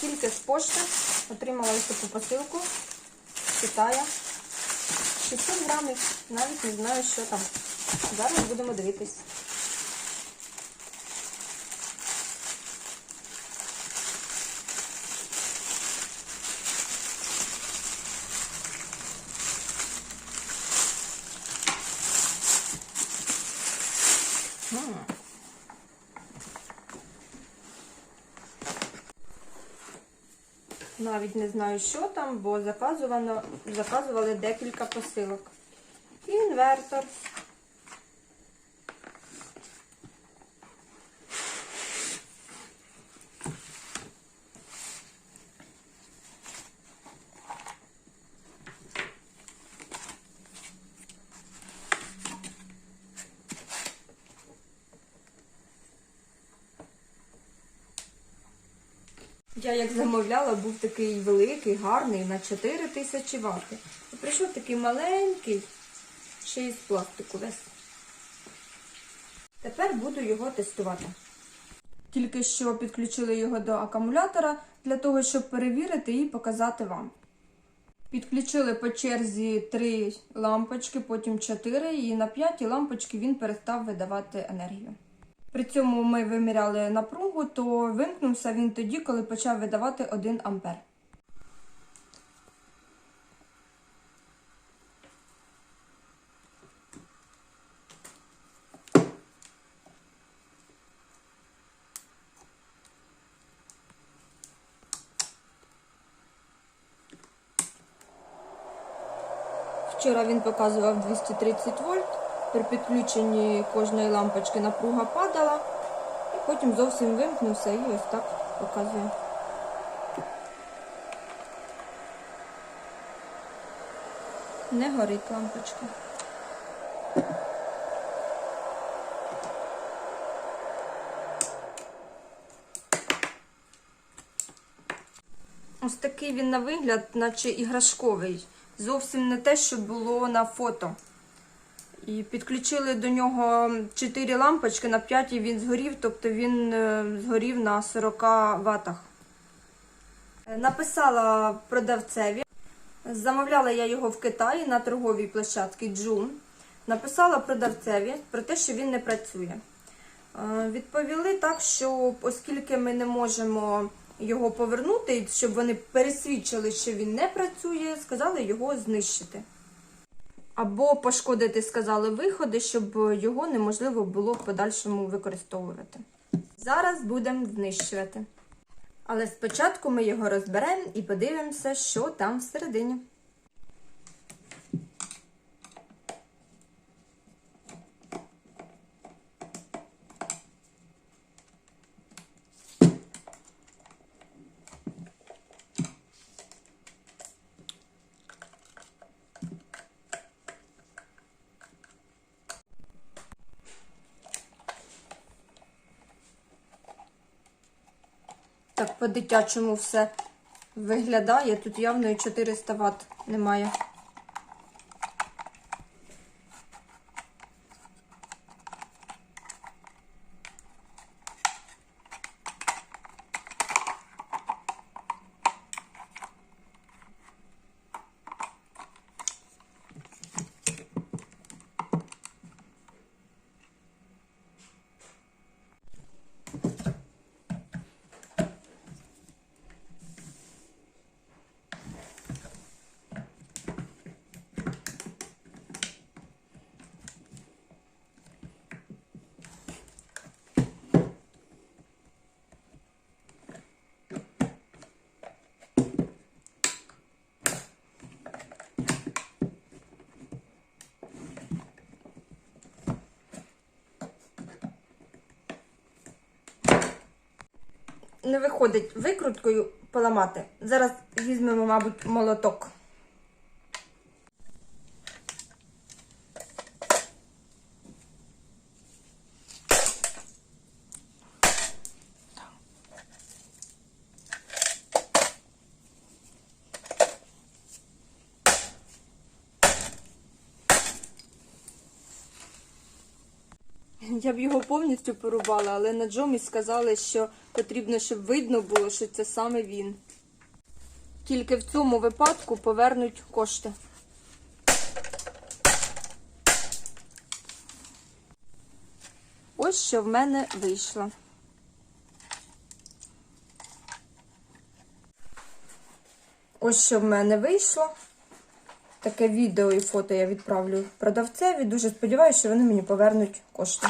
Тільки з пошти отримала ось таку посилку з Китая. 600 грамів. Навіть не знаю, що там. Зараз будемо дивитись. М. Навіть не знаю, що там, бо заказували декілька посилок. Інвертор. Я як замовляла, був такий великий, гарний на 4 тисячі вати. Прийшов такий маленький, ще й з пластику весь. Тепер буду його тестувати. Тільки що підключили його до акумулятора для того, щоб перевірити і показати вам. Підключили по черзі три лампочки, потім чотири, і на п'ятій лампочці він перестав видавати енергію. При цьому ми виміряли напругу, то вимкнувся він тоді, коли почав видавати 1 ампер. Вчора він показував 230 вольт. При підключенні кожної лампочки напруга падала, і потім зовсім вимкнувся і ось так показує. Не горить лампочка. Ось такий він на вигляд, наче іграшковий. Зовсім не те, що було на фото. І підключили до нього 4 лампочки, на 5 він згорів, тобто він е, згорів на 40 ватах. Е, Написала продавцеві. Замовляла я його в Китаї на торговій площадці Джун. Написала продавцеві про те, що він не працює. Е, Відповіли так, що оскільки ми не можемо його повернути, щоб вони пересвідчили, що він не працює, сказали його знищити. Або пошкодити, сказали, виходи, щоб його неможливо було в подальшому використовувати. Зараз будемо знищувати. Але спочатку ми його розберемо і подивимося, що там всередині. Так по-дитячому все виглядає. Тут явно і 400 Вт немає. Не виходить викруткою поламати. Зараз візьмемо, мабуть, молоток. Я б його повністю порубала, але на Джомі сказали, що потрібно, щоб видно було, що це саме він. Тільки в цьому випадку повернуть кошти. Ось що в мене вийшло. Ось що в мене вийшло. Таке відео і фото я відправлю продавцеві. Дуже сподіваюся, що вони мені повернуть кошти.